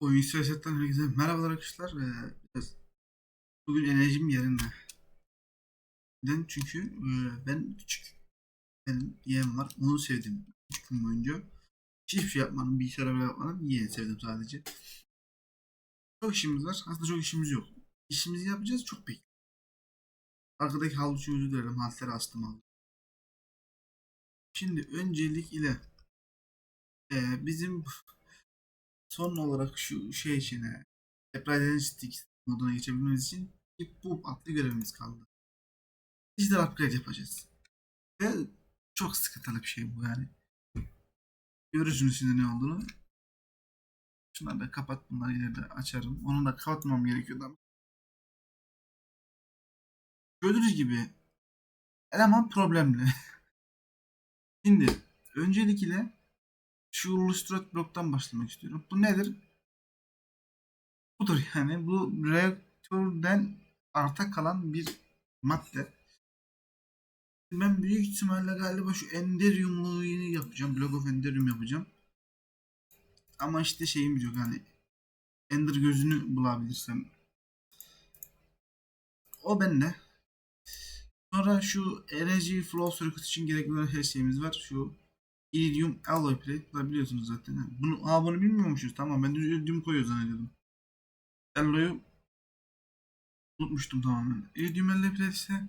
Oyun siyasetten herkese merhabalar arkadaşlar. Ee, biraz bugün enerjim yerinde. Neden? Çünkü e, ben küçük benim yeğen var. Onu sevdim. Üç gün boyunca. Hiçbir şey yapmadım. Bilgisayara bile yapmadım. Yeğeni sevdim sadece. Çok işimiz var. Aslında çok işimiz yok. İşimizi yapacağız. Çok bekliyorum. Arkadaki havlucu özür dilerim. Halter astım aldım. Şimdi öncelik ile e, bizim son olarak şu şey içine Surprise Stick moduna geçebilmemiz için bir bu adlı görevimiz kaldı. Dijital upgrade yapacağız. Ve çok sıkıntılı bir şey bu yani. Görürsünüz şimdi ne olduğunu. Şunları da kapat bunları ileride açarım. Onu da kapatmam gerekiyordu ama. Gördüğünüz gibi eleman problemli. Şimdi öncelikle şu Illustrate bloktan başlamak istiyorum. Bu nedir? Budur yani. Bu reaktörden arta kalan bir madde. Ben büyük ihtimalle galiba şu Enderium'u yeni yapacağım. Block of Enderium yapacağım. Ama işte şeyimiz yok hani Ender gözünü bulabilirsem. O bende. Sonra şu Energy Flow Circuit için gerekli olan her şeyimiz var. Şu Iridium Alloy Plate. Da biliyorsunuz zaten. Bunu, aa bunu bilmiyormuşuz. Tamam ben Iridium koyuyor zannediyordum. Alloy'u unutmuştum tamamen. Iridium Alloy Plate ise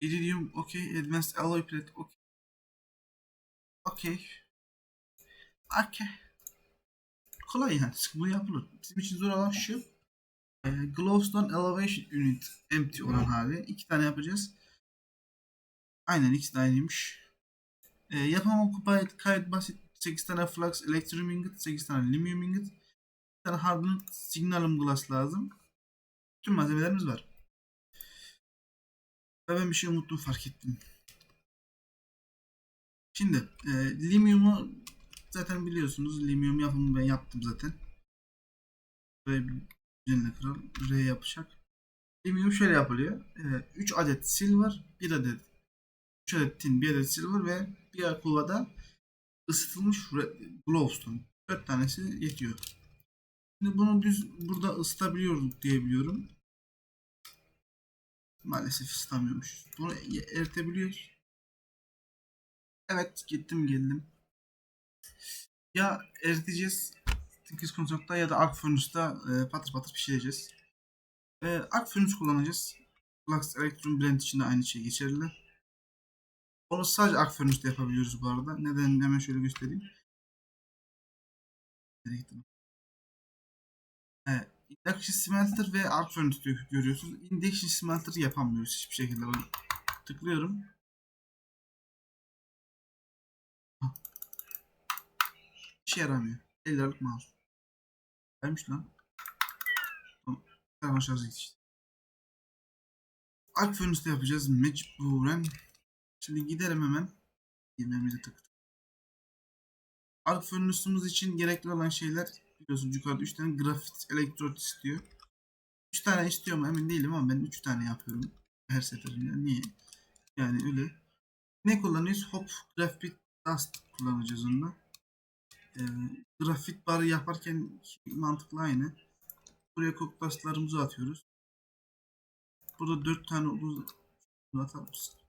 Iridium okey. Advanced Alloy Plate okey. Okey. Okey. Kolay yani. Bu yapılır. Bizim için zor olan şu. E, Glowstone Elevation Unit empty olan hali. İki tane yapacağız. Aynen ikisi de aynıymış. E, yapamam kupa gayet basit. 8 tane flux electrium ingot, 8 tane limium ingot, 1 tane hardened signalum glass lazım. Tüm malzemelerimiz var. Ve ben bir şey unuttum fark ettim. Şimdi e, limium'u zaten biliyorsunuz. Limium yapımını ben yaptım zaten. Buraya bir üzerine kral. R yapacak. Limium şöyle yapılıyor. 3 adet silver, 1 adet 3 adet tin, 1 adet silver ve bir kovada ısıtılmış glowstone. 4 tanesi yetiyor. Şimdi bunu düz burada ısıtabiliyorduk diye biliyorum. Maalesef ısıtamıyormuş. Bunu eritebiliyoruz. Evet gittim geldim. Ya eriteceğiz Tinker's Construct'ta ya da Arc Furnace'da e, patır patır pişireceğiz. E, Arc Furnace kullanacağız. Flux Electrum Blend için de aynı şey geçerli. Onu sadece Arc Furnace'da yapabiliyoruz bu arada. Neden hemen şöyle göstereyim. Nereye gittim? Evet. Induction Smelter ve diyor, görüyorsunuz. Induction Smelter yapamıyoruz hiçbir şekilde. Onu tıklıyorum. İşe yaramıyor. 50 liralık mouse. Vermiş lan. Tamam. Tamam şarjı işte. Furnace'da yapacağız mecburen. Şimdi gidelim hemen. Girmemize tık. Arc Furnace'ımız için gerekli olan şeyler biliyorsunuz yukarıda 3 tane grafit elektrot istiyor. 3 tane istiyor mu emin değilim ama ben 3 tane yapıyorum. Her seferinde. Niye? Yani öyle. Ne kullanıyoruz? Hop grafit dust kullanacağız onda. Ee, grafit barı yaparken mantıklı aynı. Buraya koktaslarımızı atıyoruz. Burada 4 tane uzun atar?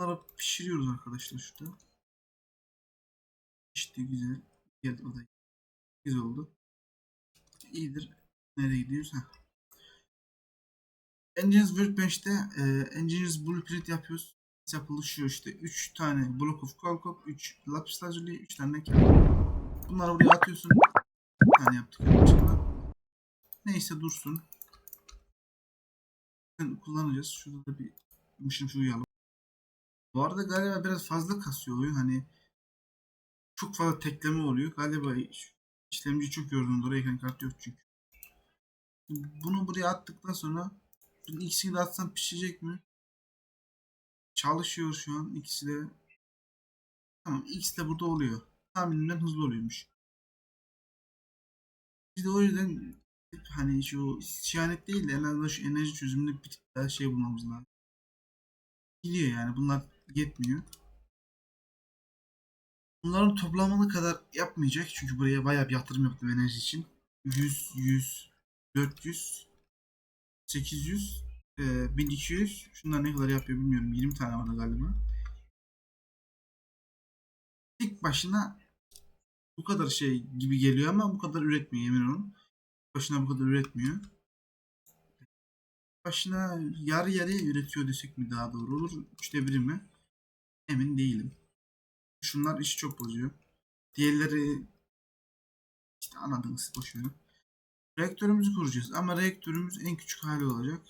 Bunları pişiriyoruz arkadaşlar şurada. İşte güzel. Geldi o da güzel oldu. İyidir. Nereye gidiyoruz? Heh. Engines Workbench'te e, Engines Blueprint yapıyoruz. Yapılışıyor işte 3 tane Block of Coal Cop, 3 Lapis Lazuli, 3 tane Kağıt. Bunları buraya atıyorsun. Bir tane yaptık. yanlışlıkla. Neyse dursun. Kullanacağız. Şurada da bir mışım şu uyuyalım. Bu arada galiba biraz fazla kasıyor oyun. Hani çok fazla tekleme oluyor. Galiba işlemci çok yorgun. Oraya ekran kartı yok çünkü. Bunu buraya attıktan sonra ikisini de atsam pişecek mi? Çalışıyor şu an ikisi de. Tamam ikisi de burada oluyor. Tahminimden hızlı oluyormuş. Biz de o yüzden hani şu şihanet değil de en azından şu enerji çözümünde bir tık daha şey bulmamız lazım. Gidiyor yani bunlar yetmiyor. Bunların toplamını kadar yapmayacak. Çünkü buraya bayağı bir yatırım yaptım enerji için. 100, 100, 400, 800, e, 1200. Şunlar ne kadar yapıyor bilmiyorum. 20 tane var galiba. Tek başına bu kadar şey gibi geliyor ama bu kadar üretmiyor emin olun. Başına bu kadar üretmiyor. Başına yarı yarıya üretiyor desek mi daha doğru olur? Üçte biri mi? Emin değilim. Şunlar işi çok bozuyor. Diğerleri işte anladınız boş. Reaktörümüzü kuracağız ama reaktörümüz en küçük hali olacak.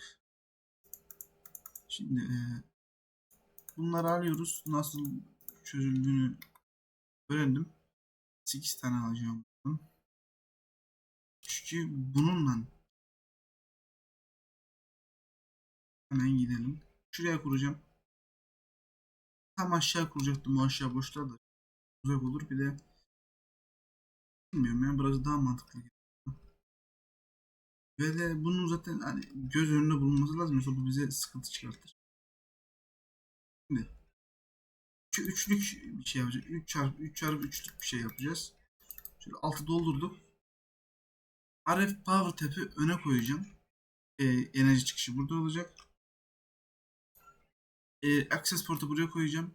Şimdi e, bunları alıyoruz. Nasıl çözüldüğünü öğrendim. 8 tane alacağım. Çünkü bununla hemen gidelim. Şuraya kuracağım. Tam aşağı kuracaktım. O aşağı boşta da uzak olur. Bir de bilmiyorum ya biraz daha mantıklı. Ve de bunun zaten hani göz önünde bulunması lazım. Yoksa bu bize sıkıntı çıkartır. Şimdi şu üçlük bir şey yapacağız. 3 çarpı 3 çarpı 3'lük bir şey yapacağız. Şöyle altı doldurduk. RF Power Tap'i öne koyacağım. Ee, enerji çıkışı burada olacak. Ee, access port'u buraya koyacağım.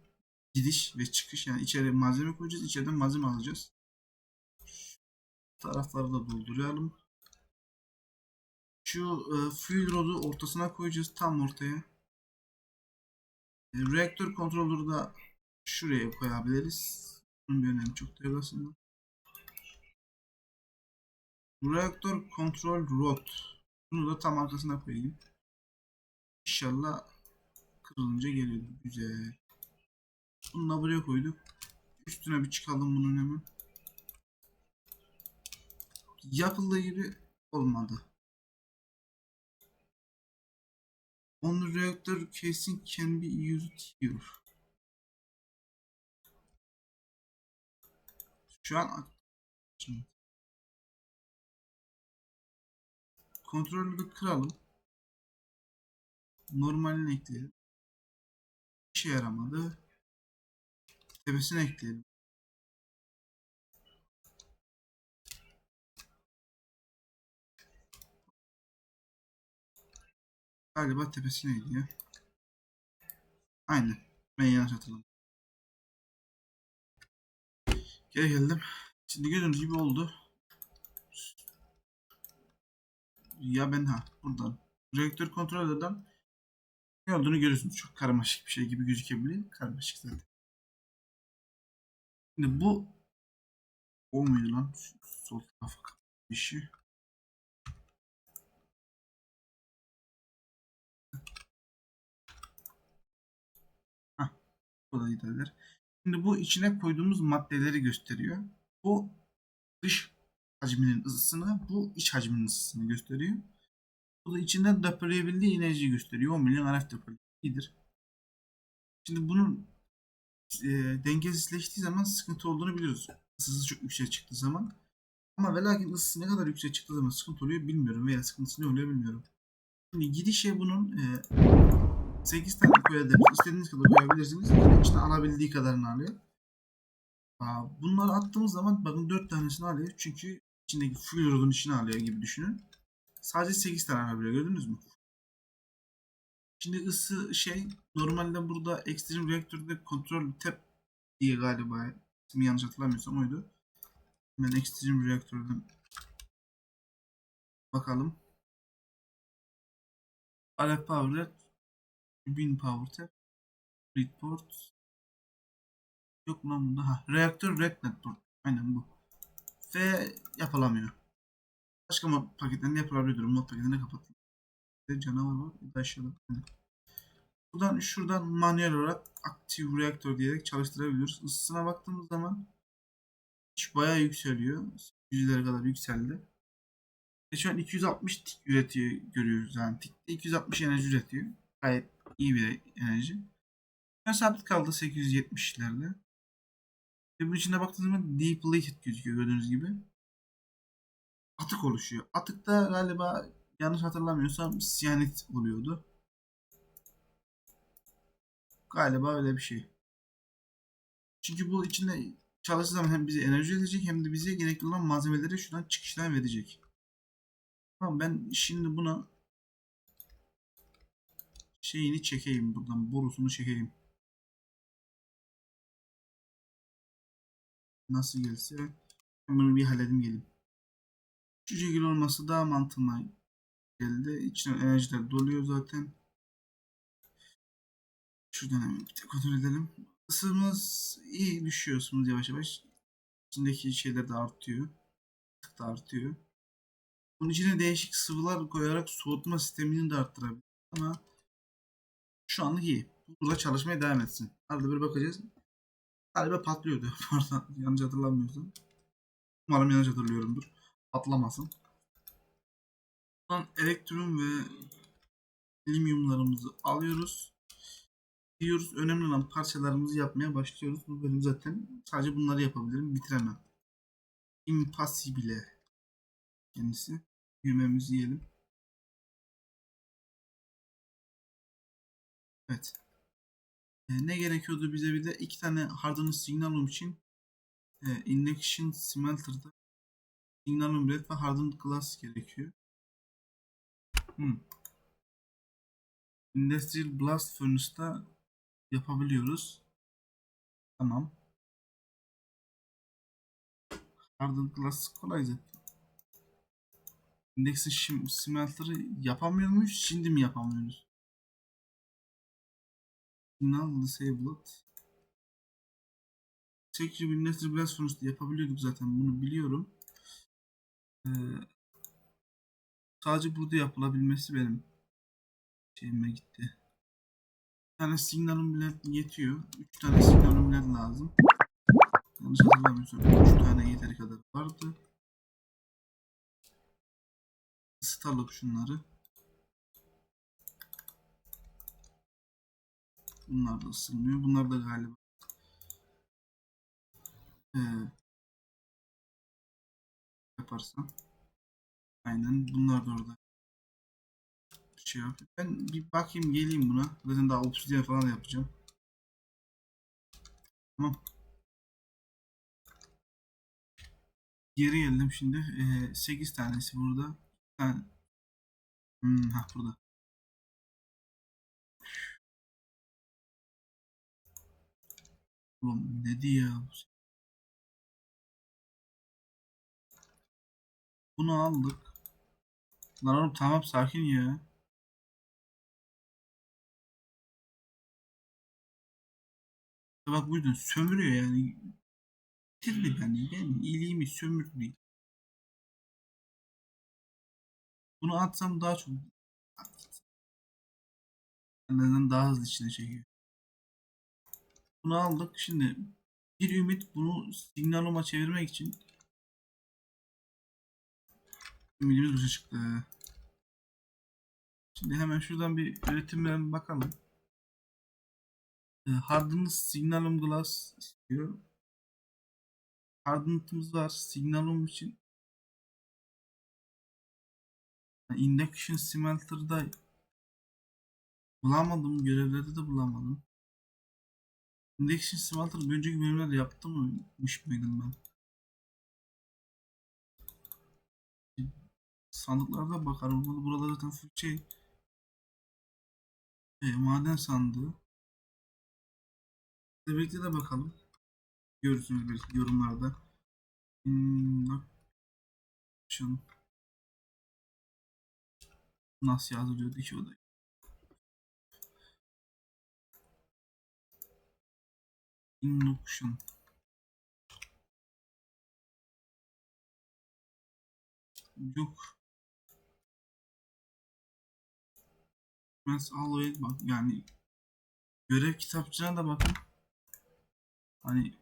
Gidiş ve çıkış yani içeri malzeme koyacağız. içeriden malzeme alacağız. Tarafları da dolduralım. Şu e, fuel rod'u ortasına koyacağız. Tam ortaya. E, reaktör kontrolörü da şuraya koyabiliriz. Bunun bir önemi çok yok aslında. Reaktör kontrol rod. Bunu da tam arkasına koyayım. İnşallah kırılınca geliyor. Güzel. Bunu da buraya koyduk. Üstüne bir çıkalım bunun hemen. Yapıldığı gibi olmadı. On reactor casing can be used here. Şu an Şimdi. kontrolü bir kıralım. Normalini ekleyelim. İşe yaramadı. Tepesine ekleyelim. Galiba tepesineydi ya. Aynen. Ben yanlış hatırladım. Geri geldim. Şimdi gördüğünüz gibi oldu. Ya ben ha buradan. Reaktör kontrol eden ne olduğunu görüyorsunuz. Çok karmaşık bir şey gibi gözükebilir. Karmaşık zaten. Şimdi bu o muydu lan? Sol tarafa bir şey. Da giderler. Şimdi bu içine koyduğumuz maddeleri gösteriyor. Bu dış hacminin ısısını, bu iç hacminin ısısını gösteriyor. Bu da içinden depolayabildiği enerjiyi gösteriyor. 10 milyon RF depolayabildiğidir. Şimdi bunun e, dengesizleştiği zaman sıkıntı olduğunu biliyoruz. Isısı çok yüksek çıktığı zaman. Ama ve lakin ısısı ne kadar yüksek çıktığı zaman sıkıntı oluyor bilmiyorum veya sıkıntısı ne oluyor bilmiyorum. Şimdi gidişe bunun e, 8 tane koyabilirsiniz. İstediğiniz kadar koyabilirsiniz. İçine alabildiği kadarını alıyor. Bunları attığımız zaman bakın 4 tanesini alıyor. Çünkü içindeki fuel rod'un içine alıyor gibi düşünün. Sadece 8 tane alabiliyor gördünüz mü? Şimdi ısı şey normalde burada Extreme Reactor'da kontrol tab diye galiba ismi yanlış hatırlamıyorsam oydu. Ben Extreme Reactor'dan bakalım. RF Power Bin Power Tab Report Yok lan bunda? Ha, reaktör Red Network. Aynen bu. Ve yapılamıyor. Başka mod paketlerinde yapılabiliyor. Mod. Bir de Canavar var. Bir de aşağıda. Buradan şuradan manuel olarak aktif reaktör diyerek çalıştırabiliyoruz. Isısına baktığımız zaman iş bayağı yükseliyor. Yüzlere kadar yükseldi. Ve şu an 260 tik üretiyor görüyoruz. Yani tikte 260 enerji üretiyor. Gayet iyi bir enerji. Ben sabit kaldı 870'lerde. Ve bunun içine baktığınız zaman depleted gözüküyor gördüğünüz gibi. Atık oluşuyor. Atıkta galiba yanlış hatırlamıyorsam siyanit oluyordu. Galiba öyle bir şey. Çünkü bu içinde çalıştığı zaman hem bize enerji üretecek hem de bize gerekli olan malzemeleri şuradan çıkıştan verecek. Tamam ben şimdi buna şeyini çekeyim buradan borusunu çekeyim. Nasıl gelse ben bunu bir halledim gelin. Şekil olması daha mantıklı geldi. İçine enerjiler doluyor zaten. Şuradan hemen bir tek kontrol edelim. Isımız iyi düşüyor ısımız yavaş yavaş. İçindeki şeyler de artıyor. Tık da artıyor. Bunun içine değişik sıvılar koyarak soğutma sistemini de arttırabilir. Ama şu anlık iyi. Burada çalışmaya devam etsin. Arada bir bakacağız. Galiba patlıyordu. Pardon yanlış hatırlamıyorsam. Umarım yanlış hatırlıyorumdur. Patlamasın. Buradan elektron ve linyumlarımızı alıyoruz. Diyoruz önemli olan parçalarımızı yapmaya başlıyoruz. Bu bölüm zaten sadece bunları yapabilirim. Bitiremem. Impossible. Kendisi. Düğmemizi yiyelim. Evet. E, ne gerekiyordu bize bir de iki tane hardness signalum için e, induction smelter'da signalum red ve hardened glass gerekiyor. Hmm. Industrial blast furnace'da yapabiliyoruz. Tamam. Hardened glass kolay zaten. Induction smelter'ı yapamıyor muyuz? Şimdi mi yapamıyoruz? Signal disabled. Bir Industrial Blast Furnace'da yapabiliyorduk zaten bunu biliyorum. Ee, sadece burada yapılabilmesi benim şeyime gitti. Bir tane signalum led yetiyor. 3 tane signalum led lazım. Yanlış hatırlamıyorsam 3 tane yeteri kadar vardı. Isıtalım şunları. Bunlar da ısınmıyor. Bunlar da galiba ee, yaparsam aynen bunlar da orada şey yap. Ben bir bakayım geleyim buna. Zaten daha obsidian falan da yapacağım. Tamam. Geri geldim şimdi. Ee, 8 tanesi burada. Bir. Hmm, ha burada. Oğlum ne diyor Bunu aldık. Lan oğlum tamam sakin ya. Bak bu yüzden sömürüyor yani. Bitirdi beni. Ben iyiliğimi sömürdü. Bunu atsam daha çok en azından daha hızlı içine çekiyor. Bunu aldık. Şimdi bir ümit bunu signaloma çevirmek için ümidimiz boşa çıktı. Şimdi hemen şuradan bir üretimden bakalım. E, Hardened Signalum Glass istiyor. Hardened'ımız var. Signalum için Induction Smelter'da bulamadım. Görevlerde de bulamadım. Induction Smelter önceki bölümlerde yaptım mıymış mıydım ben? Sandıklarda bakarım. Burada zaten full şey e, maden sandığı. Birlikte de bakalım. Görürsünüz belki yorumlarda. Induction Nasıl yazılıyordu ki o da? Induction Yok. Mens always bak yani görev kitapçığına da bakın. Hani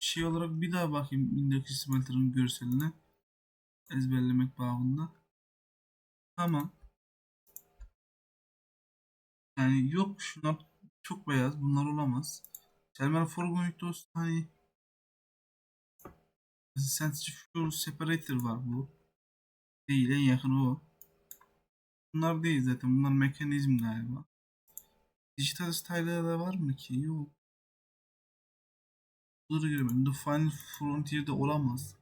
şey olarak bir daha bakayım Induction Smelter'ın görseline ezberlemek bağında. Tamam. Yani yok şunlar çok beyaz. Bunlar olamaz. Termal Forgoing dost hani Sensitive Fuel Separator var bu. Değil en yakın o. Bunlar değil zaten. Bunlar mekanizm galiba. Digital Style'da da var mı ki? Yok. Bunları göremedim. The Final Frontier'de olamaz.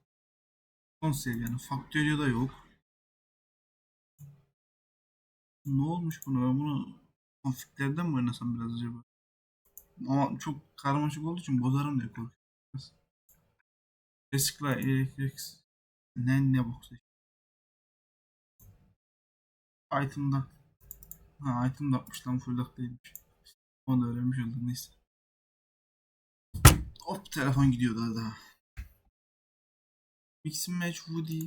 Son seviye yani. Factoria'da yok. Ne olmuş buna? Ben bunu konfliklerden mi oynasam biraz acaba? Ama çok karmaşık olduğu için bozarım diye korkuyorum. Resikla elektrik ne ne boksa işte. Item'da ha item'da atmış lan full lock değilmiş. Onu da öğrenmiş oldum neyse. Hop telefon gidiyor daha daha. Mix match Woody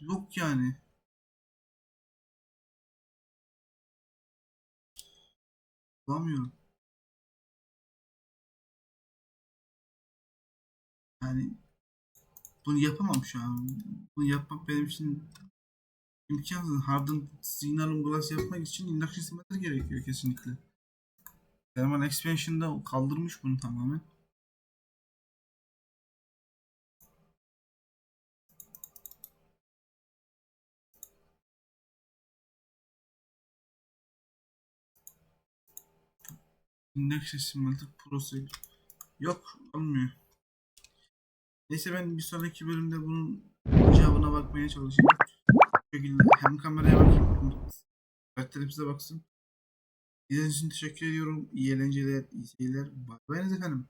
yok yani. Bulamıyorum. Yani bunu yapamam şu an. Bunu yapmak benim için imkansız. Hardened Signalum Glass yapmak için induction simulator gerekiyor kesinlikle. Thermal Expansion'da kaldırmış bunu tamamen. Induction Simulator Pro Yok olmuyor. Neyse ben bir sonraki bölümde bunun cevabına bakmaya çalışayım. Şekilde hem kameraya bakayım hem karakterimize baksın. İzlediğiniz için teşekkür ediyorum. İyi eğlenceler, iyi seyirler. Bay bayınız efendim.